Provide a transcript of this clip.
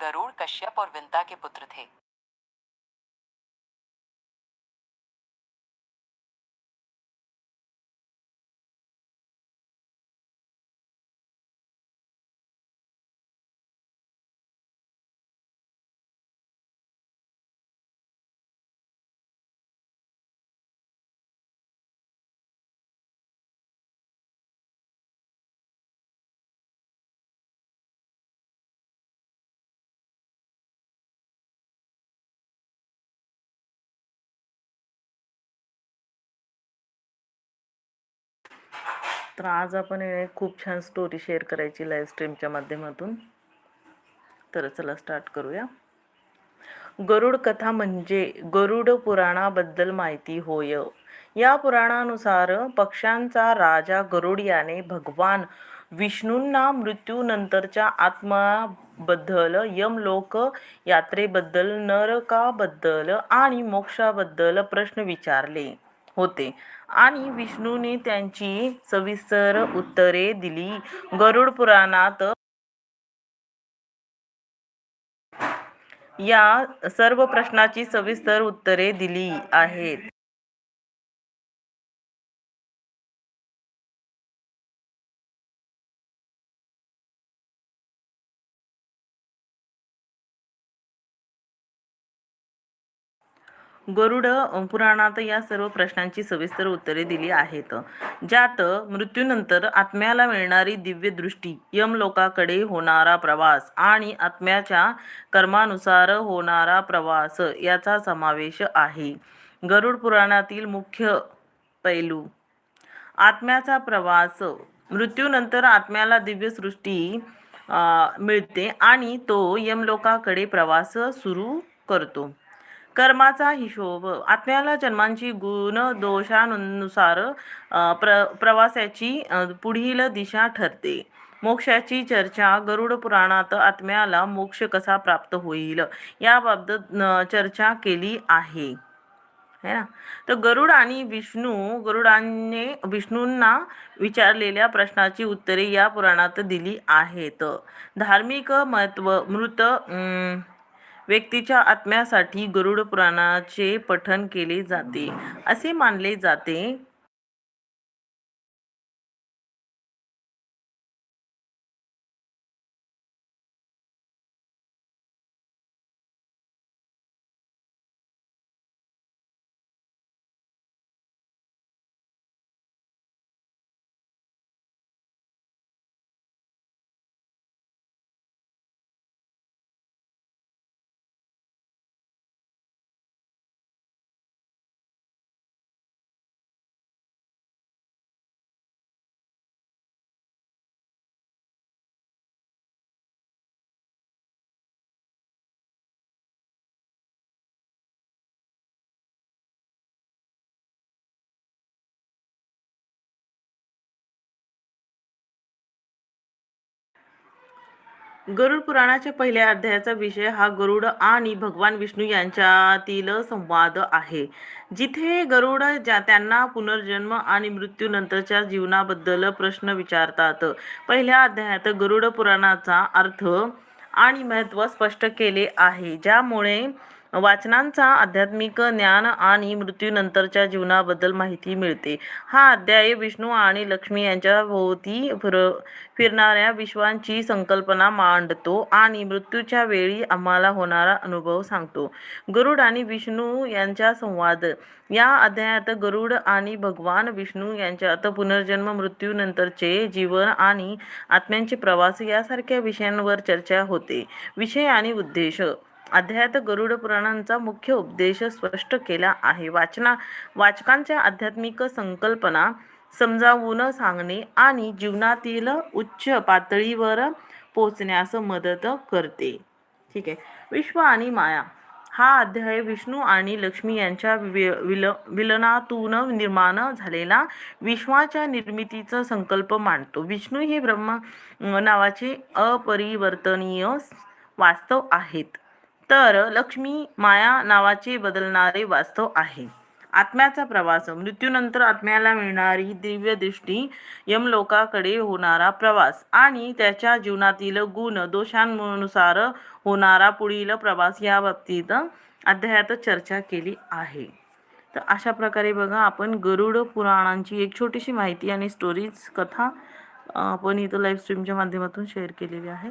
गरुड़ कश्यप और विंता के पुत्र थे। तर आज आपण एक खूप छान स्टोरी शेअर करायची लाईव्ह स्ट्रीमच्या माध्यमातून. तर चला स्टार्ट करूया. गरुड कथा म्हणजे गरुड पुराणाबद्दल माहिती होय. या पुराणानुसार पक्ष्यांचा राजा गरुड याने भगवान विष्णूंना मृत्यूनंतरच्या आत्माबद्दल यमलोक यात्रेबद्दल नरकाबद्दल आणि मोक्षाबद्दल प्रश्न विचारले. होते. आणि विष्णूने त्यांची सविस्तर उत्तरे दिली. गरुड पुराणात या सर्व प्रश्नाची सविस्तर उत्तरे दिली आहेत. गरुड पुराणात या सर्व प्रश्नांची सविस्तर उत्तरे दिली आहेत. ज्यात मृत्यूनंतर आत्म्याला मिळणारी दिव्य दृष्टी यमलोकाकडे होणारा प्रवास आणि आत्म्याच्या कर्मानुसार होणारा प्रवास याचा समावेश आहे. गरुड पुराणातील मुख्य पैलू. आत्म्याचा प्रवास. मृत्यूनंतर आत्म्याला दिव्य सृष्टी मिळते आणि तो यमलोकाकडे प्रवास सुरू करतो. कर्माचा हिशोब. आत्म्याला जन्मांची गुण दोषानुसार प्र प्रवासाची पुढील दिशा ठरते. मोक्षाची चर्चा गरुड पुराणात आत्म्याला मोक्ष कसा प्राप्त होईल? याबाबत चर्चा केली आहे. है ना? तर गरुड आणि विष्णू गरुडाने विष्णूंना विचारलेल्या प्रश्नाची उत्तरे या पुराणात दिली आहेत. धार्मिक महत्त्व मृत अं, व्यक्तीच्या आत्म्यासाठी गरुड पुराणाचे पठन केले जाते. असे मानले जाते. गरुड पुराणाच्या पहिल्या अध्यायाचा विषय हा गरुड आणि भगवान विष्णू यांच्यातील संवाद आहे. जिथे गरुड ज्या त्यांना पुनर्जन्म आणि मृत्यूनंतरच्या जीवनाबद्दल प्रश्न विचारतात. पहिल्या अध्यायात गरुड पुराणाचा अर्थ आणि महत्त्व स्पष्ट केले आहे. ज्यामुळे वाचनांचा आध्यात्मिक ज्ञान आणि मृत्यूनंतरच्या जीवनाबद्दल माहिती मिळते. हा अध्याय विष्णू आणि लक्ष्मी यांच्या भोवती फिर फिरणाऱ्या विश्वांची संकल्पना मांडतो आणि मृत्यूच्या वेळी आम्हाला होणारा अनुभव सांगतो. गरुड आणि विष्णू यांचा संवाद. या अध्यायात गरुड आणि भगवान विष्णू यांच्यात पुनर्जन्म मृत्यूनंतरचे जीवन आणि आत्म्यांचे प्रवास यासारख्या विषयांवर चर्चा होते. विषय आणि उद्देश. अध्यायात गरुड पुराणांचा मुख्य उपदेश स्पष्ट केला आहे. वाचना वाचकांच्या आध्यात्मिक संकल्पना समजावून सांगणे आणि जीवनातील उच्च पातळीवर पोचण्यास मदत करते. ठीक आहे. विश्व आणि माया हा अध्याय विष्णू आणि लक्ष्मी यांच्या वि विल विलनातून निर्माण झालेला विश्वाच्या निर्मितीचा संकल्प मांडतो. विष्णू हे ब्रह्म नावाचे अपरिवर्तनीय वास्तव आहेत. तर लक्ष्मी माया नावाचे बदलणारे वास्तव आहे. आत्म्याचा प्रवास मृत्यूनंतर आत्म्याला मिळणारी दिव्य दृष्टी यमलोकाकडे होणारा प्रवास आणि त्याच्या जीवनातील गुण दोषांनुसार होणारा पुढील प्रवास या बाबतीत अध्यायात चर्चा केली आहे. तर अशा प्रकारे बघा आपण गरुड पुराणांची एक छोटीशी माहिती आणि स्टोरीज कथा आपण इथं लाईव्ह स्ट्रीमच्या माध्यमातून शेअर केलेली आहे.